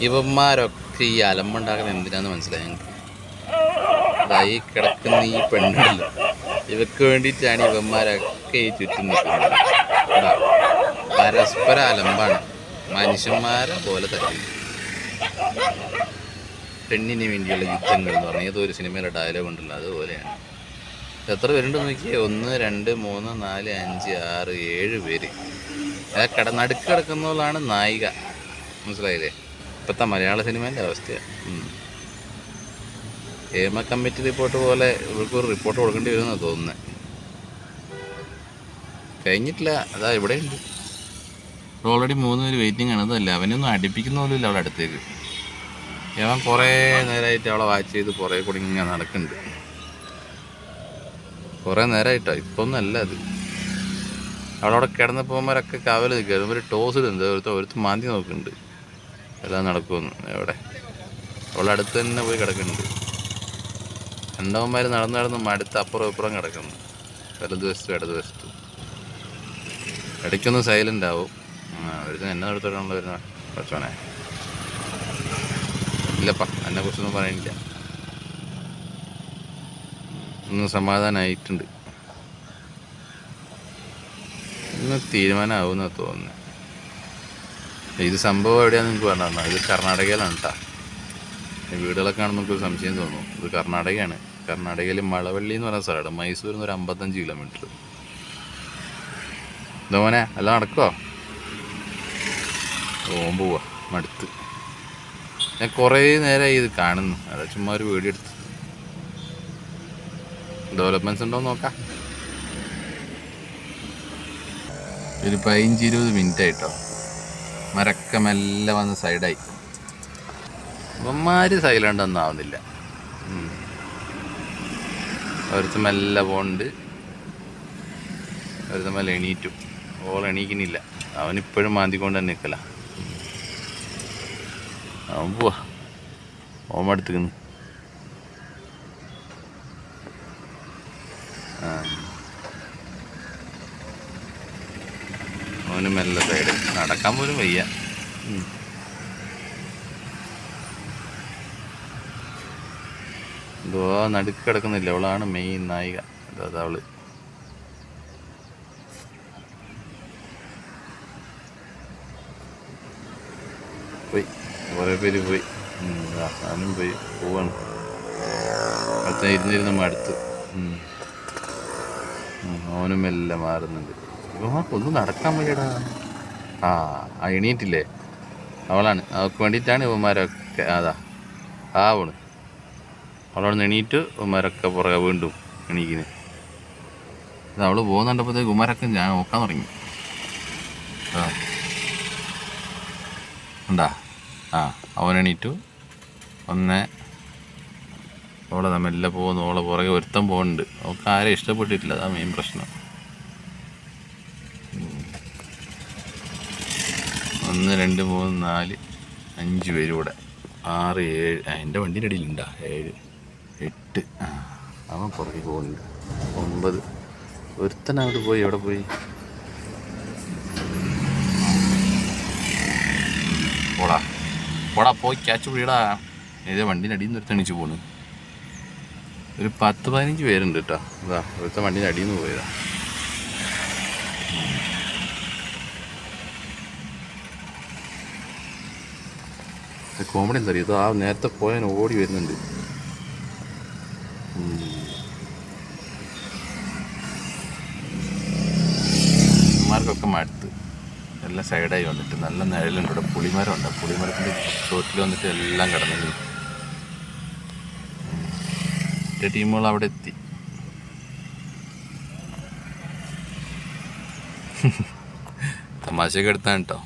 ഇവന്മാരൊക്കെ ഈ അലമ്പുണ്ടാക്കുന്നത് എന്തിനാന്ന് മനസ്സിലായി? ഞങ്ങൾക്ക് ഈ കിടക്കുന്ന ഈ പെണ്ണുണ്ടല്ലോ ഇവക്ക് വേണ്ടിയിട്ടാണ് ഇവന്മാരൊക്കെ ഈ ചുറ്റും നിൽക്കുന്നത്. പരസ്പര അലമ്പാണ്. മനുഷ്യന്മാരെ പോലെ തന്നെ പെണ്ണിന് വേണ്ടിയുള്ള യുദ്ധങ്ങൾ എന്ന് പറഞ്ഞാൽ ഏതോ ഒരു സിനിമയിലെ ഡയലോഗ് ഉണ്ടല്ലോ അതുപോലെയാണ്. എത്ര പേരുണ്ട് നോക്കിയേ? ഒന്ന് രണ്ട് മൂന്ന് നാല് അഞ്ച് ആറ് ഏഴ് പേര്. കട നടുക്ക് കിടക്കുന്നവളാണ് നായിക. മനസ്സിലായില്ലേ? ഇപ്പോഴത്തെ മലയാള സിനിമേന്റെ അവസ്ഥയാണ്. ഏമ കമ്മിറ്റി റിപ്പോർട്ട് പോലെ ഇവർക്ക് ഒരു റിപ്പോർട്ട് കൊടുക്കേണ്ടി വരുമെന്നാണ് തോന്നുന്നത് കഴിഞ്ഞിട്ടില്ല. അതാ ഇവിടെ ഉണ്ട് ഓൾറെഡി മൂന്ന് പേര് വെയിറ്റിംഗ് ആണ്. അതല്ല അവനൊന്നും അടിപ്പിക്കുന്ന പോലും ഇല്ല അവളെ അടുത്തേക്ക്. അവൻ കുറേ നേരമായിട്ട് അവളെ വാച്ച് ചെയ്ത് കുറേ കൂടി ഇങ്ങനെ നടക്കുന്നുണ്ട്. കുറേ നേരമായിട്ടോ ഇപ്പം ഒന്നും അല്ല അത്. അവളവിടെ കിടന്ന് പോകുമ്പോഴൊക്കെ കാവൽ നിൽക്കുക ഒരു ടോസ് ഇടുന്നുണ്ട് ഒരുത്ത ഒരുത്ത് മാന്തി നോക്കുന്നുണ്ട്. എല്ലാം നടക്കുമെന്ന് എവിടെ? അവളുടെ അടുത്ത് തന്നെ പോയി കിടക്കുന്നുണ്ട്. രണ്ടവന്മാർ നടന്നു നടന്ന് മടുത്ത് അപ്പുറം ഇപ്പുറം കിടക്കുന്നു. വലത് വശത്തും ഇടത് വശത്തും ഇടയ്ക്കൊന്ന് സൈലന്റ് ആവും. ആ ഒരുത്തൻ എന്നെ നടത്തോടാണല്ലോ വരുന്ന കുറച്ചോണേ ഇല്ലപ്പാ എന്നെ കുറിച്ചൊന്നും പറയണില്ല. ഒന്ന് സമാധാനമായിട്ടുണ്ട് ഇന്ന് തീരുമാനമാവുന്ന തോന്നുന്നു. ഇത് സംഭവം എവിടെയാ നിങ്ങൾക്ക് പറഞ്ഞാൽ ഇത് കർണാടകയിലാണ് കേട്ടോ വീടുകളൊക്കെ കാണുമ്പോൾ നമുക്ക് സംശയം തോന്നും. ഇത് കർണാടകയാണ്. കർണാടകയിൽ മഴവള്ളി എന്ന് പറയുന്ന സ്ഥലമാണ് മൈസൂരിൽ നിന്ന് ഒരു അമ്പത്തഞ്ച് കിലോമീറ്റർ ഇതോനെ അല്ല നടക്കുമോ ഓം പോവാ മടുത്ത്. ഞാൻ കുറേ നേരമായി ഇത് കാണുന്നു. അതാ ചുമ്മാ ഒരു വീഡിയോ എടുത്ത്. ഡെവലപ്മെന്റ്സ് ഉണ്ടോ എന്ന് നോക്കാം. ഒരു പതിനഞ്ച് ഇരുപത് മിനിറ്റ് ആയിട്ടോ. മരക്ക മെല്ലെ വന്ന് സൈഡായി ഇവന്മാര് സൈലന്റ് ഒന്നും ആവുന്നില്ല. ഒരുത്ത മെല്ലെ പോണ്ട് ഒരുത്ത മെല്ലെ എണീറ്റു. ഓൾ എണീക്കുന്നില്ല. അവനിപ്പോഴും മാന്തിക്കൊണ്ട് തന്നെ നിൽക്കല അവൻ പോവാ. ഓൻ അടുത്തുക്കുന്നു ആ അവന് മെല്ലെ സൈഡ് നടക്കാൻ പോലും വയ്യ. എന്തോ നടുക്ക് കിടക്കുന്നില്ല അവളാണ് മെയിൻ നായിക. അതാ അവൾ. പോയി. കുറേ പേര് പോയി. ഞാനും പോയി. പോവാണ്. അടുത്ത ഇരുന്നിരുന്ന്. ഉം, അവനും എല്ലാം മാറുന്നുണ്ട്. ഇവന്മാർക്ക് നടക്കാൻ വയ്യടാ. ആ ആ എണീറ്റില്ലേ? അവളാണ്. അവൾക്ക് വേണ്ടിയിട്ടാണ് ഇവന്മാരൊക്കെ അതാ ആവണ്. അവളവിടെ നിന്ന് എണീറ്റ് ഇവന്മാരൊക്കെ പുറകെ വീണ്ടും എണീക്കിന്. ഇത് അവൾ പോകുന്നുണ്ടപ്പോഴത്തേക്ക് ഇവന്മാരൊക്കെ ഞാൻ നോക്കാൻ തുടങ്ങി. ആ. ഉണ്ടാ ആ അവൻ എണീറ്റു. ഒന്ന് അവളെ നമ്മെല്ലാം പോകുന്നു. അവളെ പുറകെ ഒരുത്തം പോകുന്നുണ്ട്. അവൾക്ക് ആരെയും ഇഷ്ടപ്പെട്ടിട്ടില്ല. അതാ മെയിൻ പ്രശ്നം. ഒന്ന് രണ്ട് മൂന്ന് നാല് അഞ്ച് പേര് കൂടെ ആറ് ഏഴ് എന്റെ വണ്ടീന്റെ അടിയിലുണ്ടാ ഏഴ് എട്ട് അവൻ പുറകെ പോകുന്നുണ്ട്. ഒമ്പത്. ഒരുത്തൻ അവിടെ പോയി. എവിടെ പോയി? പോടാ. പോടാ പോയി ക്യാച്ച് പിടിയടാ. ഇത് വണ്ടീന്റെ അടിയിൽ നിന്ന് ഒരുത്തൻ എണീച്ച് പോണു. ഒരു പത്ത് പതിനഞ്ച് പേരുണ്ട് കേട്ടോ. അതാ ഒരുത്തൻ വണ്ടീന്റെ അടിയിൽ നിന്ന് പോയതാ. കോമഡി എന്താ ഇത് ആ നേരത്തെ പോയാൻ ഓടി വരുന്നുണ്ട്. ഉം. ഇവന്മാർക്കൊക്കെ മടുത്ത് എല്ലാം സൈഡായി വന്നിട്ട് നല്ല നിഴലുണ്ട്. ഇവിടെ പുളിമരമുണ്ട്. പുളിമരത്തിന്റെ ചോട്ടിൽ വന്നിട്ട് എല്ലാം കിടന്നു എന്റെ ടീമുകൾ അവിടെ എത്തി. തമാശയൊക്കെ എടുത്താണ് കേട്ടോ.